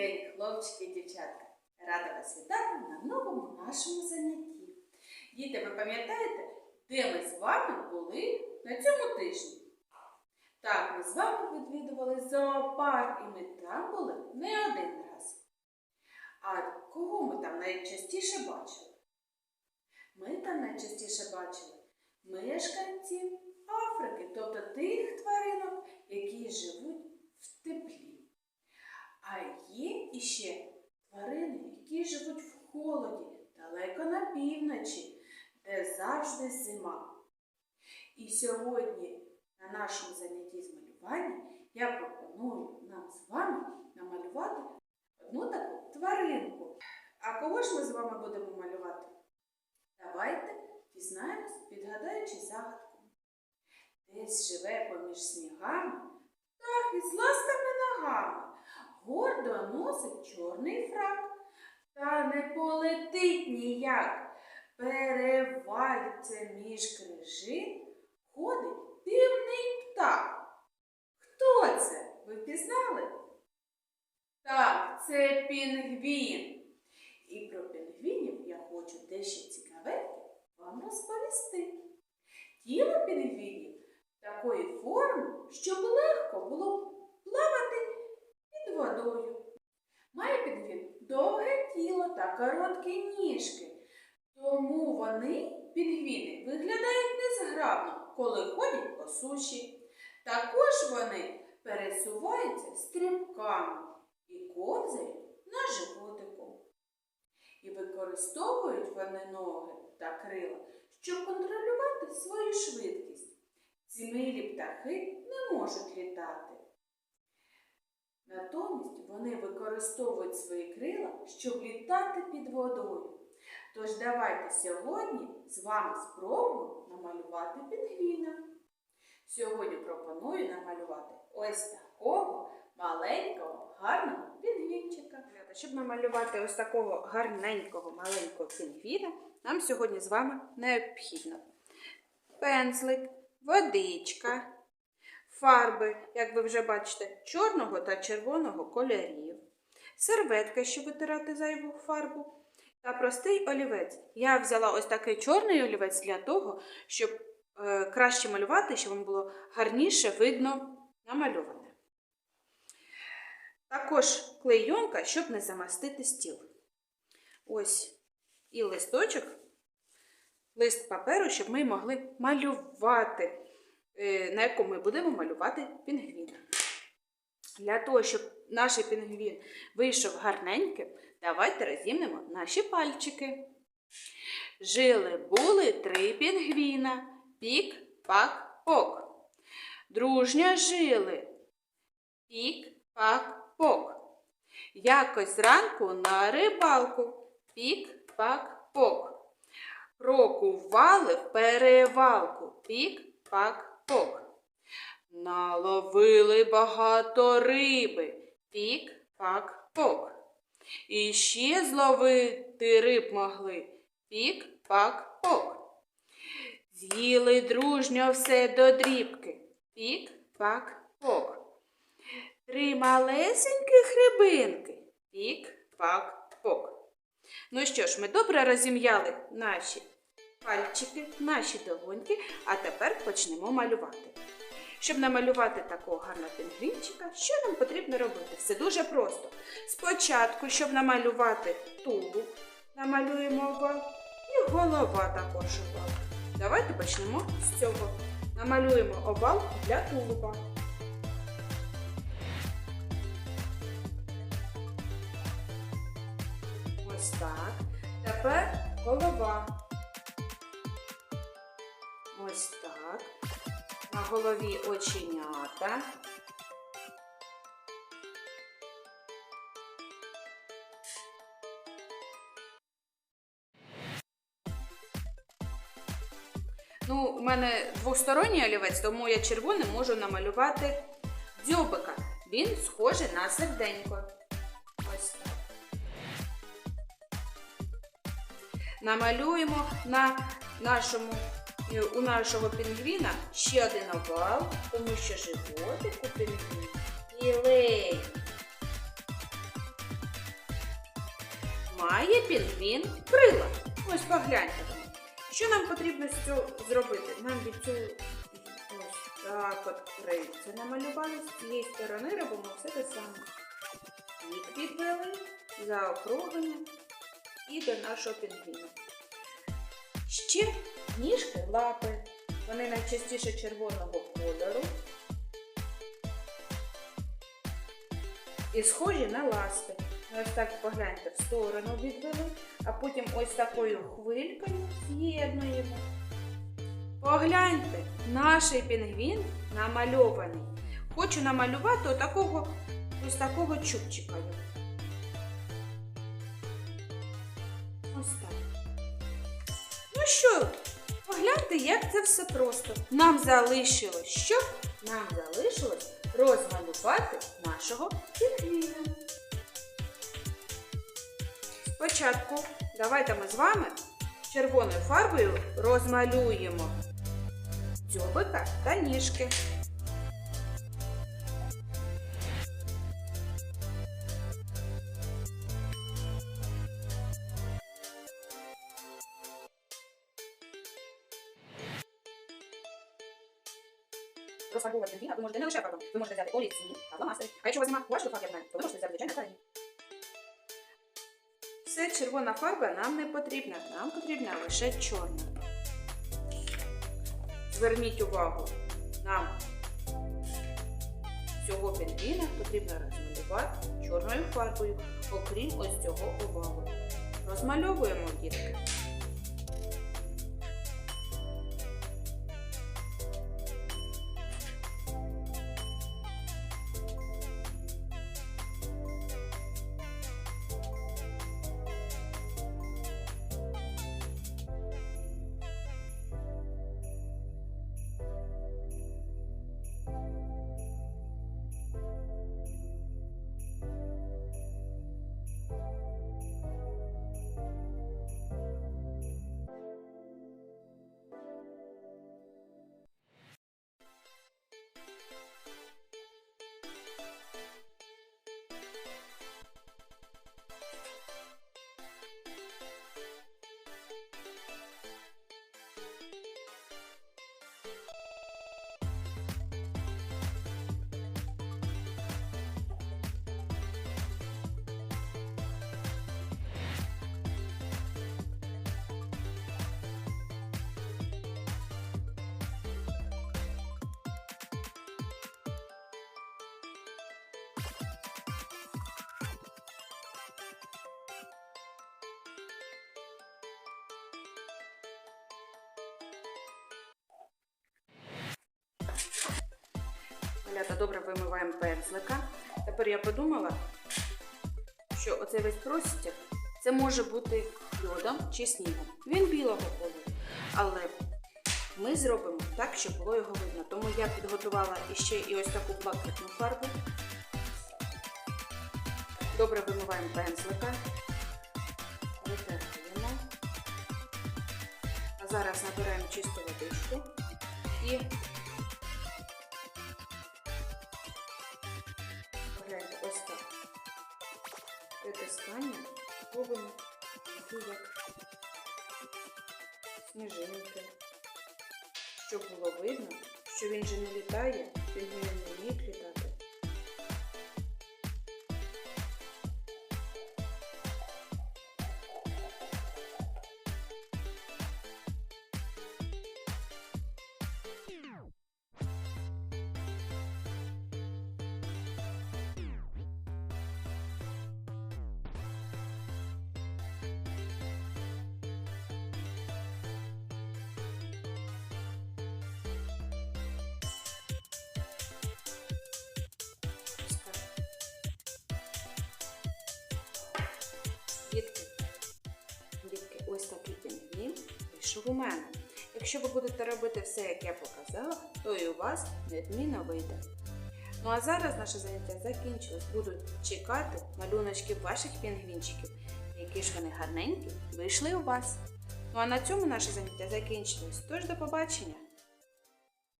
день, хлопчики і дівчатка! Рада вас вітати на новому нашому занятті. Діти, ви пам'ятаєте, де ми з вами були на цьому тижні? Так, ми з вами відвідували зоопарк, і ми там були не один раз. А кого ми там найчастіше бачили? Ми там найчастіше бачили мешканців Африки, тобто тих тваринок, які живуть в теплі. А є іще тварини, які живуть в холоді, далеко на півночі, де завжди зима. І сьогодні на нашому занятті з малювання я пропоную нам з вами намалювати одну таку тваринку. А кого ж ми з вами будемо малювати? Давайте дізнаємось, підгадаючи загадку. Десь живе поміж снігами птах із ласками ногами, гордо носить чорний фрак, та не полетить ніяк. Перевальце між крижин ходить дивний птах. Хто це? Ви впізнали? Так, це пінгвін. І про пінгвінів я хочу дещо цікавеньке вам розповісти. Тіло пінгвінів такої форми, щоб легко було плавати під водою. Має пінгвін довге тіло та короткі ніжки, тому вони, пінгвіни, виглядають незграбно, коли ходять по суші. Також вони пересуваються стрибками і ковзають на животику. І використовують вони ноги та крила, щоб контролювати свою швидкість. Ці милі птахи не можуть літати. Натомість вони використовують свої крила, щоб літати під водою. Тож давайте сьогодні з вами спробуємо намалювати пінгвіна. Сьогодні пропоную намалювати ось такого маленького, гарного пінгвінчика. Щоб намалювати ось такого гарненького маленького пінгвіна, нам сьогодні з вами необхідно пензлик, водичка, фарби, як ви вже бачите, чорного та червоного кольорів, серветка, щоб витирати зайву фарбу, та простий олівець. Я взяла ось такий чорний олівець для того, щоб е, краще малювати, щоб вам було гарніше видно намальоване. Також клейонка, щоб не замастити стіл. Ось і листочок, лист паперу, щоб ми могли малювати, на якому ми будемо малювати пінгвіна. Для того, щоб наш пінгвін вийшов гарненьким, давайте розімнемо наші пальчики. Жили були три пінгвіна. Пік, пак, пок. Дружньо жили. Пік, пак, пок. Якось зранку на рибалку. Пік, пак, пок. Крокували в перевалку. Пік, пак, пок. Наловили багато риби. Пік, пак, пок. І ще зловити риб могли. Пік, пак, пок. З'їли дружньо все до дрібки. Пік, пак, пок. Три малесеньких рибинки. Пік, пак, пок. Ну що ж, ми добре розім'яли наші пальчики, наші долоньки, а тепер почнемо малювати. Щоб намалювати такого гарного пінгвінчика, що нам потрібно робити? Все дуже просто. Спочатку, щоб намалювати тулуб, намалюємо овал і голова також овал. Давайте почнемо з цього. Намалюємо овал для тулуба. Ось так. Тепер голова. Ось так. На голові оченята. Ну, у мене двосторонній олівець, тому я червоним можу намалювати дзьобика. Він схожий на серденько. Ось так. Намалюємо на нашому, у нашого пінгвіна ще один овал, тому що животик у пінгвіна білий. має пінгвін крила. Ось погляньте. Що нам потрібно з цього зробити? Нам від цього ось так от крильця намалювали з цієї сторони робимо все те саме. Бік підвели, заокруглення і до нашого пінгвіна. Ще ніжки, лапи. Вони найчастіше червоного кольору. І схожі на ласти. Ось так погляньте в сторону відвели, а потім ось такою хвилькою з'єднуємо. Погляньте, наш пінгвін намальований. Хочу намалювати отакого, ось такого чубчика. Ось так. Ну що, погляньте, як це все просто. Нам залишилось що? Нам залишилось розмалювати нашого пінгвіна. Спочатку давайте ми з вами червоною фарбою розмалюємо дзьобика та ніжки. Можете не лише фарбом. Ви можете взяти олівці та фломастери. А якщо у вас немає я знаю, то ви можете взяти звичайно фарбі. Все червона фарба нам не потрібна, нам потрібна лише чорна. Зверніть увагу, нам цього пінгвіна потрібно розмалювати чорною фарбою, окрім ось цього овалу. Розмальовуємо дітки. Малята добре вимиваємо пензлика. Тепер я подумала, що оцей весь простір це може бути льодом чи снігом. Він білого кольору. Але ми зробимо так, щоб було його видно. Тому я підготувала іще і ось таку блакитну фарбу. Добре вимиваємо пензлика. Витираємо. А зараз набираємо чисту водичку і Притискання робимо такі як сніжинки. Щоб було видно, що він же не літає, він не вміє літати. Вийшов у мене. Якщо ви будете робити все, як я показала, то і у вас відмінно вийде. Ну а зараз наше заняття закінчилось. Буду чекати малюночки ваших пінгвінчиків, які ж вони гарненькі вийшли у вас. Ну а на цьому наше заняття закінчилось. Тож до побачення!